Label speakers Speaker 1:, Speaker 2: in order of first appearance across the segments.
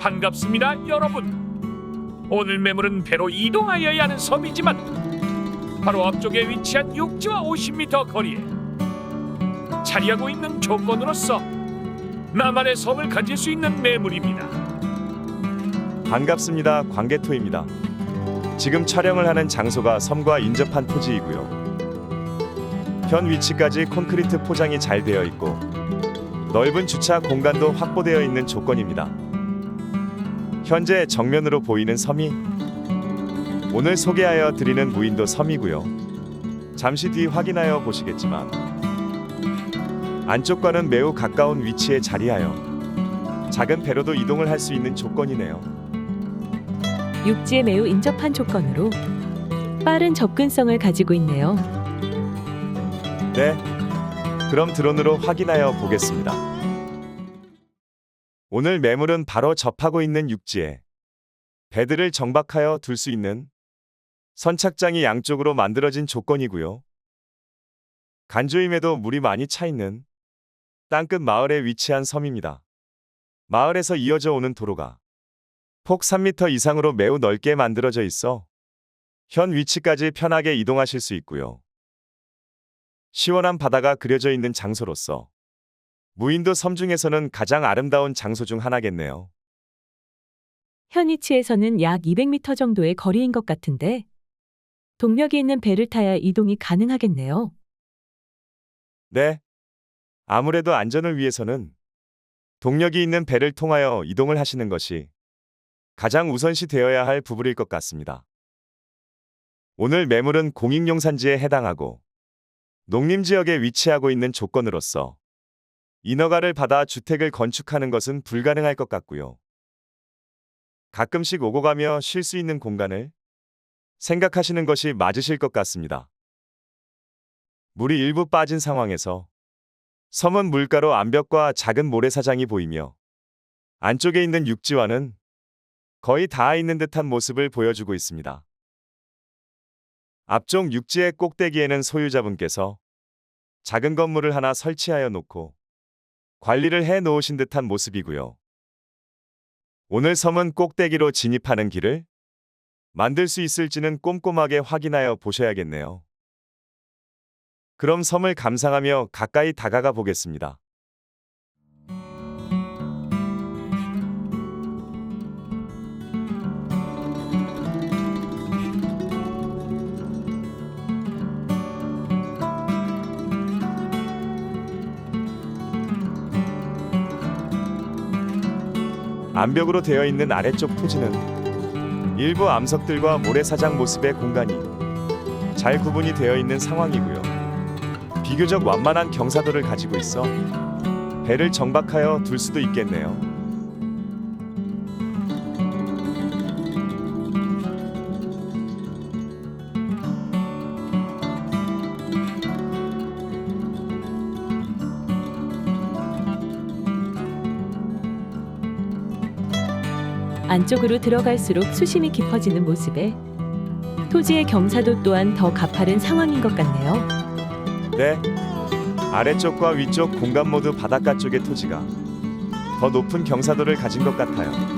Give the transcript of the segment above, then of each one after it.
Speaker 1: 반갑습니다, 여러분. 오늘 매물은 배로 이동하여야 하는 섬이지만 바로 앞쪽에 위치한 육지와 50m 거리에 자리하고 있는 조건으로서 나만의 섬을 가질 수 있는 매물입니다.
Speaker 2: 반갑습니다. 광개토입니다. 지금 촬영을 하는 장소가 섬과 인접한 토지이고요. 현 위치까지 콘크리트 포장이 잘 되어 있고 넓은 주차 공간도 확보되어 있는 조건입니다. 현재 정면으로 보이는 섬이 오늘 소개하여 드리는 무인도 섬이고요. 잠시 뒤 확인하여 보시겠지만 안쪽과는 매우 가까운 위치에 자리하여 작은 배로도 이동을 할 수 있는 조건이네요.
Speaker 3: 육지에 매우 인접한 조건으로 빠른 접근성을 가지고 있네요.
Speaker 2: 네. 그럼 드론으로 확인하여 보겠습니다. 오늘 매물은 바로 접하고 있는 육지에 배들을 정박하여 둘 수 있는 선착장이 양쪽으로 만들어진 조건이고요. 간조임에도 물이 많이 차 있는 땅끝 마을에 위치한 섬입니다. 마을에서 이어져 오는 도로가 폭 3m 이상으로 매우 넓게 만들어져 있어 현 위치까지 편하게 이동하실 수 있고요. 시원한 바다가 그려져 있는 장소로서 무인도 섬 중에서는 가장 아름다운 장소 중 하나겠네요.
Speaker 3: 현 위치에서는 약 200m 정도의 거리인 것 같은데 동력이 있는 배를 타야 이동이 가능하겠네요.
Speaker 2: 네. 아무래도 안전을 위해서는 동력이 있는 배를 통하여 이동을 하시는 것이 가장 우선시 되어야 할 부분일 것 같습니다. 오늘 매물은 공익용산지에 해당하고 농림지역에 위치하고 있는 조건으로서 인허가를 받아 주택을 건축하는 것은 불가능할 것 같고요. 가끔씩 오고 가며 쉴 수 있는 공간을 생각하시는 것이 맞으실 것 같습니다. 물이 일부 빠진 상황에서 섬은 물가로 암벽과 작은 모래사장이 보이며 안쪽에 있는 육지와는 거의 닿아 있는 듯한 모습을 보여주고 있습니다. 앞쪽 육지의 꼭대기에는 소유자분께서 작은 건물을 하나 설치하여 놓고 관리를 해 놓으신 듯한 모습이고요. 오늘 섬은 꼭대기로 진입하는 길을 만들 수 있을지는 꼼꼼하게 확인하여 보셔야겠네요. 그럼 섬을 감상하며 가까이 다가가 보겠습니다. 암벽으로 되어 있는 아래쪽 토지는 일부 암석들과 모래사장 모습의 공간이 잘 구분이 되어 있는 상황이고요. 비교적 완만한 경사도를 가지고 있어 배를 정박하여 둘 수도 있겠네요.
Speaker 3: 안쪽으로 들어갈수록 수심이 깊어지는 모습에 토지의 경사도 또한 더 가파른 상황인 것 같네요.
Speaker 2: 네. 아래쪽과 위쪽 공간 모두 바닷가 쪽의 토지가 더 높은 경사도를 가진 것 같아요.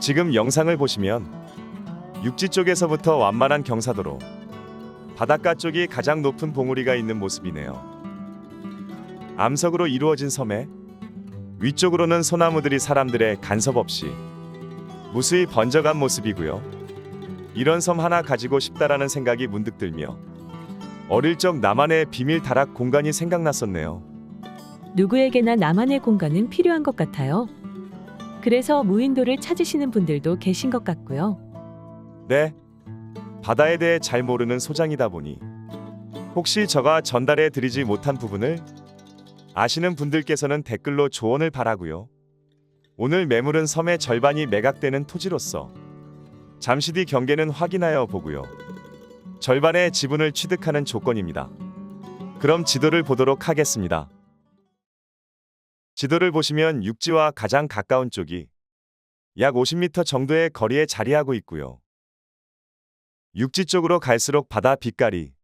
Speaker 2: 지금 영상을 보시면 육지 쪽에서부터 완만한 경사도로 바닷가 쪽이 가장 높은 봉우리가 있는 모습이네요. 암석으로 이루어진 섬에 위쪽으로는 소나무들이 사람들의 간섭 없이 무수히 번져간 모습이고요. 이런 섬 하나 가지고 싶다라는 생각이 문득 들며 어릴 적 나만의 비밀 다락 공간이 생각났었네요.
Speaker 3: 누구에게나 나만의 공간은 필요한 것 같아요. 그래서 무인도를 찾으시는 분들도 계신 것 같고요.
Speaker 2: 네. 바다에 대해 잘 모르는 소장이다 보니 혹시 저가 전달해 드리지 못한 부분을 아시는 분들께서는 댓글로 조언을 바라고요. 오늘 매물은 섬의 절반이 매각되는 토지로서 잠시 뒤 경계는 확인하여 보고요. 절반의 지분을 취득하는 조건입니다. 그럼 지도를 보도록 하겠습니다. 지도를 보시면 육지와 가장 가까운 쪽이 약 50m 정도의 거리에 자리하고 있고요. 육지 쪽으로 갈수록 바다 빛깔이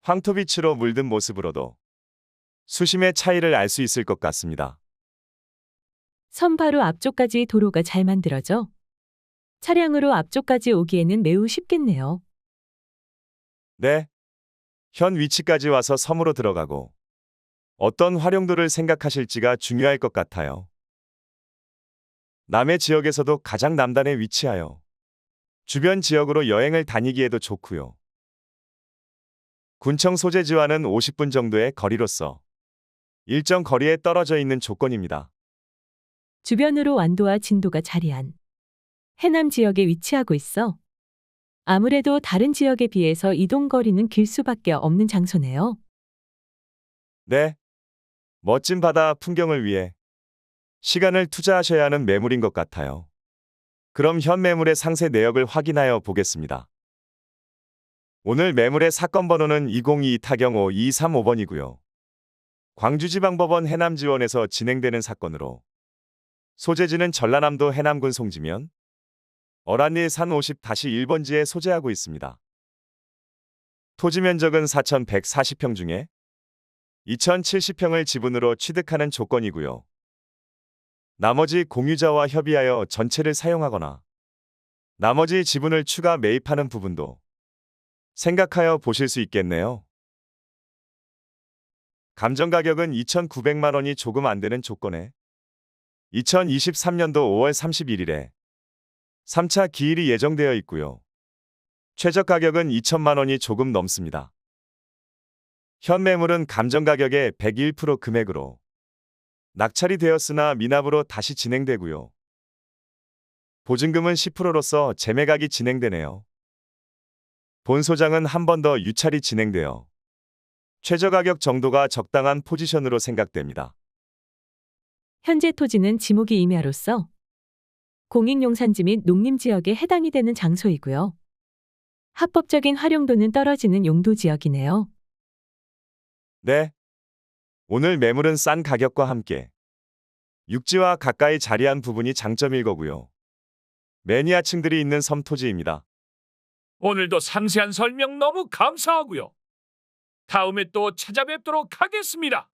Speaker 2: 황토빛으로 물든 모습으로도 수심의 차이를 알 수 있을 것 같습니다.
Speaker 3: 섬 바로 앞쪽까지 도로가 잘 만들어져 차량으로 앞쪽까지 오기에는 매우 쉽겠네요.
Speaker 2: 네. 현 위치까지 와서 섬으로 들어가고 어떤 활용도를 생각하실지가 중요할 것 같아요. 남해 지역에서도 가장 남단에 위치하여 주변 지역으로 여행을 다니기에도 좋고요. 군청 소재지와는 50분 정도의 거리로서 일정 거리에 떨어져 있는 조건입니다.
Speaker 3: 주변으로 완도와 진도가 자리한 해남 지역에 위치하고 있어 아무래도 다른 지역에 비해서 이동 거리는 길 수밖에 없는 장소네요.
Speaker 2: 네. 멋진 바다 풍경을 위해 시간을 투자하셔야 하는 매물인 것 같아요. 그럼 현 매물의 상세 내역을 확인하여 보겠습니다. 오늘 매물의 사건 번호는 202 타경호 235번이고요. 광주지방법원 해남지원에서 진행되는 사건으로 소재지는 전라남도 해남군 송지면 어란리 산 50-1번지에 소재하고 있습니다. 토지 면적은 4,140평 중에 2,070평을 지분으로 취득하는 조건이고요. 나머지 공유자와 협의하여 전체를 사용하거나 나머지 지분을 추가 매입하는 부분도 생각하여 보실 수 있겠네요. 감정 가격은 2,900만 원이 조금 안 되는 조건에 2023년도 5월 31일에 3차 기일이 예정되어 있고요. 최저 가격은 2천만 원이 조금 넘습니다. 현 매물은 감정 가격의 101% 금액으로 낙찰이 되었으나 미납으로 다시 진행되고요. 보증금은 10%로서 재매각이 진행되네요. 본 소장은 한 번 더 유찰이 진행되어 최저 가격 정도가 적당한 포지션으로 생각됩니다.
Speaker 3: 현재 토지는 지목이 임야로서 공익용산지 및 농림지역에 해당이 되는 장소이고요. 합법적인 활용도는 떨어지는 용도 지역이네요.
Speaker 2: 네. 오늘 매물은 싼 가격과 함께 육지와 가까이 자리한 부분이 장점일 거고요. 매니아층들이 있는 섬 토지입니다.
Speaker 1: 오늘도 상세한 설명 너무 감사하고요. 다음에 또 찾아뵙도록 하겠습니다.